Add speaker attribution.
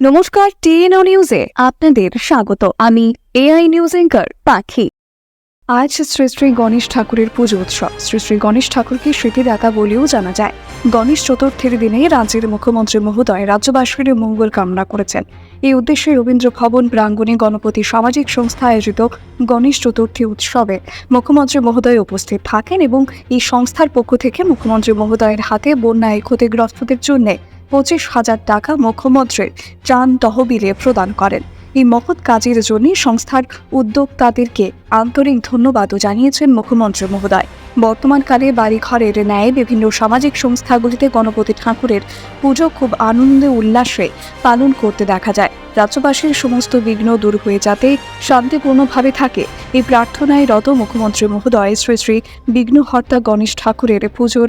Speaker 1: নমস্কার, টিএনও নিউজে আপনাদের স্বাগত। আমি এআই নিউজ এঙ্কার পাখি। আজ শ্রী শ্রী গণেশ ঠাকুরের পুজো উৎসব। শ্রী শ্রী গণেশ ঠাকুরকে স্মৃতিদাতা বলেও জানা যায়, গণেশ চতুর্থীর দিনে রাজ্যের মুখ্যমন্ত্রী মহোদয় রাজ্যবাসীর মঙ্গল কামনা করেছেন। এই উদ্দেশ্যে রবীন্দ্র ভবন প্রাঙ্গণে গণপতি সামাজিক সংস্থা আয়োজিত গণেশ চতুর্থী উৎসবে মুখ্যমন্ত্রী মহোদয় উপস্থিত থাকেন এবং এই সংস্থার পক্ষ থেকে মুখ্যমন্ত্রী মহোদয়ের হাতে বন্যায় ক্ষতিগ্রস্তদের জন্য পঁচিশ হাজার টাকা মুখ্যমন্ত্রীর ত্রাণ তহবিলে প্রদান করেন। এই মহৎ কাজের জন্য সংস্থার উদ্যোক্তাদেরকে আন্তরিক ধন্যবাদও জানিয়েছেন মুখ্যমন্ত্রী মহোদয়। বর্তমানকালে বাড়িঘরের ন্যায় বিভিন্ন সামাজিক সংস্থাগুলিতে গণপতি ঠাকুরের পুজো খুব আনন্দে উল্লাসে পালন করতে দেখা যায়। রাজ্যবাসীর সমস্ত বিঘ্ন দূর হয়ে যাতে শান্তিপূর্ণভাবে থাকে, এই প্রার্থনায় রত মুখ্যমন্ত্রী মহোদয় শ্রী শ্রী বিঘ্নহর্তা গণেশ ঠাকুরের পুজোর